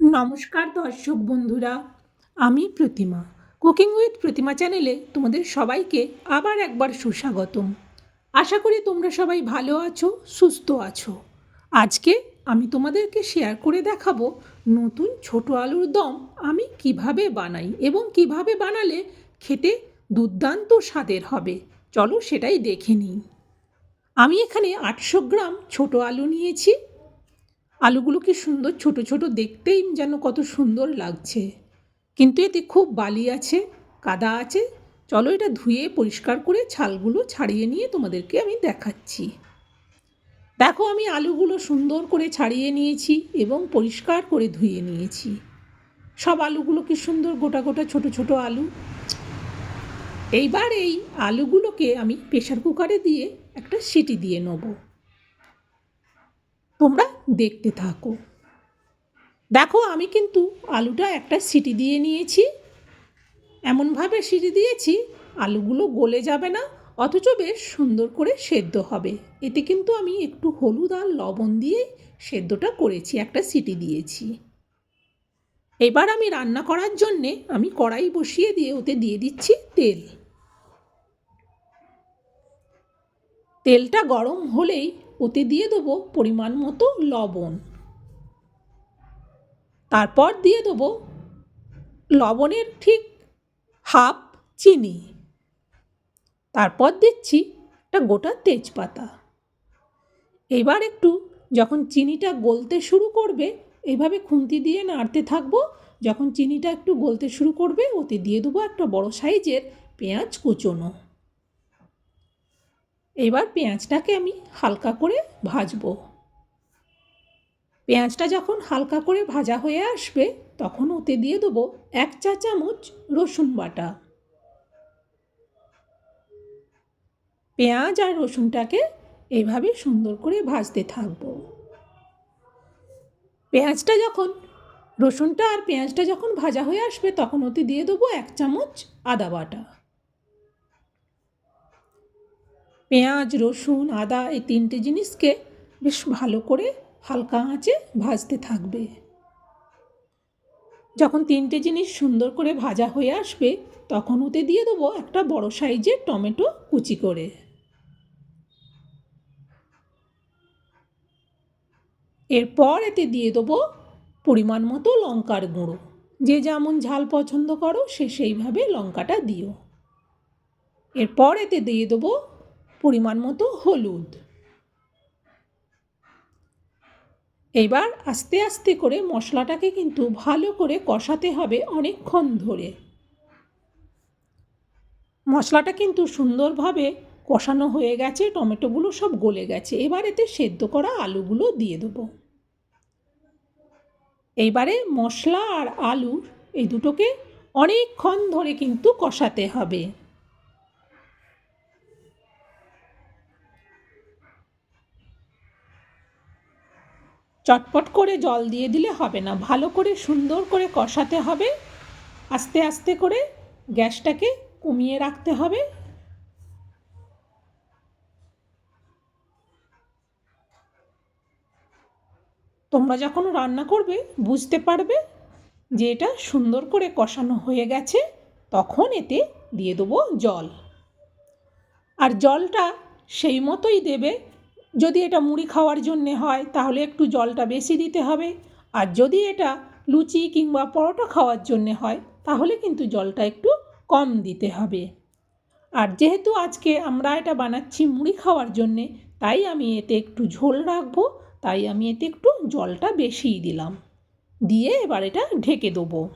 নমস্কার দর্শক বন্ধুরা, আমি প্রতিমা। কুকিং উইথ প্রতিমা চ্যানেলে তোমাদের সবাইকে আবার একবার সুস্বাগতম। আশা করি তোমরা সবাই ভালো আছো, সুস্থ আছো। আজকে আমি তোমাদেরকে শেয়ার করে দেখাবো নতুন ছোট আলুর দম আমি কীভাবে বানাই এবং কীভাবে বানালে খেতে দুর্দান্ত স্বাদের হবে। চলো সেটাই দেখে নিই। আমি এখানে আটশো গ্রাম ছোট আলু নিয়েছি। আলুগুলো কি সুন্দর, ছোট ছোট দেখতেই যেন কত সুন্দর লাগছে। কিন্তু এতে খুব বালি আছে, কাদা আছে। চলো এটা ধুয়ে পরিষ্কার করে ছালগুলো ছাড়িয়ে নিয়ে তোমাদেরকে আমি দেখাচ্ছি। দেখো, আমি আলুগুলো সুন্দর করে ছাড়িয়ে নিয়েছি এবং পরিষ্কার করে ধুয়ে নিয়েছি। সব আলুগুলো কি সুন্দর, গোটা গোটা, ছোট ছোট আলু। এইবার এই আলুগুলোকে আমি প্রেশার কুকারে দিয়ে একটা সিটি দিয়ে নেব। তোমরা দেখতে থাকো। দেখো, আমি কিন্তু আলুটা একটা সিটি দিয়ে নিয়েছি। এমনভাবে সিটি দিয়েছি, আলুগুলো গলে যাবে না, অথচ বেশ সুন্দর করে সেদ্ধ হবে। এতে কিন্তু আমি একটু হলুদ আর লবণ দিয়ে সেদ্ধটা করেছি, একটা সিটি দিয়েছি। এবার আমি রান্না করার জন্যে আমি কড়াই বসিয়ে দিয়ে ওতে দিয়ে দিচ্ছি তেল। তেলটা গরম হলেই ওতে দিয়ে দেবো পরিমাণ মতো লবণ। তারপর দিয়ে দেবো লবণের ঠিক হাফ চিনি। তারপর দিচ্ছি একটা গোটা তেজপাতা। এবার একটু যখন চিনিটা গলতে শুরু করবে এইভাবে খুন্তি দিয়ে নাড়তে থাকব। যখন চিনিটা একটু গলতে শুরু করবে, ওতে দিয়ে দেবো একটা বড় সাইজের পেঁয়াজ কুচোনো। এবার পেঁয়াজটাকে আমি হালকা করে ভাজবো। পেঁয়াজটা যখন হালকা করে ভাজা হয়ে আসবে, তখন ওতে দিয়ে দেবো এক চা চামচ রসুন বাটা। পেঁয়াজ আর রসুনটাকে এইভাবে সুন্দর করে ভাজতে থাকব। পেঁয়াজটা যখন, রসুনটা আর পেঁয়াজটা যখন ভাজা হয়ে আসবে, তখন ওতে দিয়ে দেবো এক চামচ আদা বাটা। পেঁয়াজ, রসুন, আদা এই তিনটে জিনিসকে বেশ ভালো করে হালকা আঁচে ভাজতে থাকবে। যখন তিনটে জিনিস সুন্দর করে ভাজা হয়ে আসবে, তখন ওতে দিয়ে দেবো একটা বড় সাইজের টমেটো কুচি করে। এরপর এতে দিয়ে দেবো পরিমাণ মতো লঙ্কার গুঁড়ো। যে যেমন ঝাল পছন্দ করো, সে সেইভাবে লঙ্কাটা দিও। এরপর এতে দিয়ে দেবো পরিমাণ মতো হলুদ। এবার আস্তে আস্তে করে মশলাটাকে কিন্তু ভালো করে কষাতে হবে অনেকক্ষণ ধরে। মশলাটা কিন্তু সুন্দরভাবে কষানো হয়ে গেছে, টমেটোগুলো সব গলে গেছে। এবার এতে সেদ্ধ করা আলুগুলো দিয়ে দেবো। এইবারে মশলা আর আলু এই দুটোকে অনেকক্ষণ ধরে কিন্তু কষাতে হবে। চটপট করে জল দিয়ে দিলে হবে না। ভালো করে সুন্দর করে কষাতে হবে। আস্তে আস্তে করে গ্যাসটাকে কমিয়ে রাখতে হবে। তোমরা যখন রান্না করবে, বুঝতে পারবে যে এটা সুন্দর করে কষানো হয়ে গেছে। তখন এতে দিয়ে দেবো জল। আর জলটা সেই মতোই দেবে যদি এটা মুড়ি খাওয়ার জন্যে হয়, তাহলে একটু জলটা বেশি দিতে হবে। আর যদি এটা লুচি কিংবা পরোটা খাওয়ার জন্যে হয়, তাহলে কিন্তু জলটা একটু কম দিতে হবে। আর যেহেতু আজকে আমরা এটা বানাচ্ছি মুড়ি খাওয়ার জন্যে, তাই আমি এতে একটু ঝোল রাখব, তাই আমি এতে একটু জলটা বেশিই দিলাম। দিয়ে এবার এটা ঢেকে দেবো।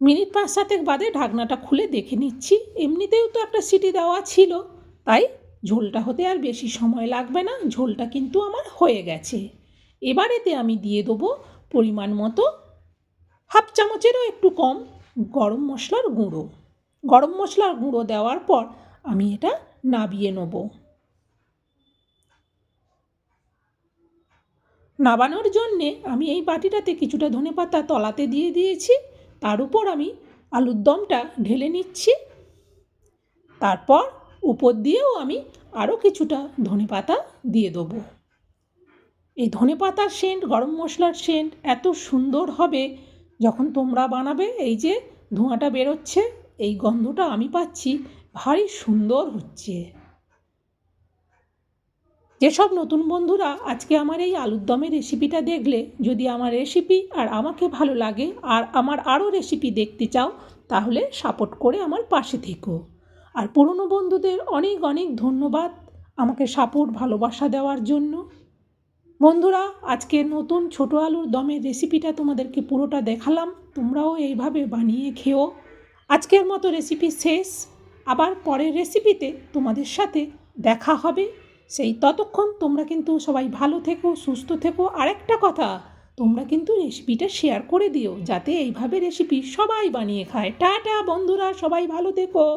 মিনিট পাঁচ সাতেক বাদে ঢাকনাটা খুলে দেখে নিচ্ছি। এমনিতেও তো একটা সিটি দেওয়া ছিল। তাই ঝোলটা হতে আর বেশি সময় লাগবে না, ঝোলটা কিন্তু আমার হয়ে গেছে। এবার এতে আমি দিয়ে দেবো পরিমাণ মতো হাফ চামচেরও একটু কম গরম মশলার গুঁড়ো। গরম মশলার গুঁড়ো দেওয়ার পর আমি এটা নাবিয়ে নেব। নাবানোর জন্যে আমি এই বাটিটাতে কিছুটা ধনে পাতা তলাতে দিয়ে দিয়েছি, তার উপর আমি আলুর দমটা ঢেলে নিচ্ছি। তারপর উপর দিয়েও আমি আরও কিছুটা ধনে পাতা দিয়ে দেবো। এই ধনে পাতার সেন্ট, গরম মশলার সেন্ট এত সুন্দর হবে যখন তোমরা বানাবে, এই যে ধোঁয়াটা বেরোচ্ছে, এই গন্ধটা আমি পাচ্ছি, ভারী সুন্দর হচ্ছে। যেসব নতুন বন্ধুরা আজকে আমার এই আলুর দমের রেসিপিটা দেখলে, যদি আমার রেসিপি আর আমাকে ভালো লাগে, আর আমার আরও রেসিপি দেখতে চাও, তাহলে সাপোর্ট করে আমার পাশে থেকো। আর পুরনো বন্ধুদের অনেক অনেক ধন্যবাদ আমাকে সাপোর্ট ভালোবাসা দেওয়ার জন্য। বন্ধুরা, আজকে নতুন ছোট আলুর দমের রেসিপিটা তোমাদেরকে পুরোটা দেখালাম। তোমরাও এইভাবে বানিয়ে খেও। আজকের মতো রেসিপি শেষ। আবার পরের রেসিপিতে তোমাদের সাথে দেখা হবে। সেই ততক্ষণ তোমরা কিন্তু সবাই ভালো থেকো, সুস্থ থেকো। আরেকটা কথা, তোমরা কিন্তু রেসিপিটা শেয়ার করে দিও, যাতে এইভাবে রেসিপি সবাই বানিয়ে খায়। টাটা বন্ধুরা, সবাই ভালো থেকো।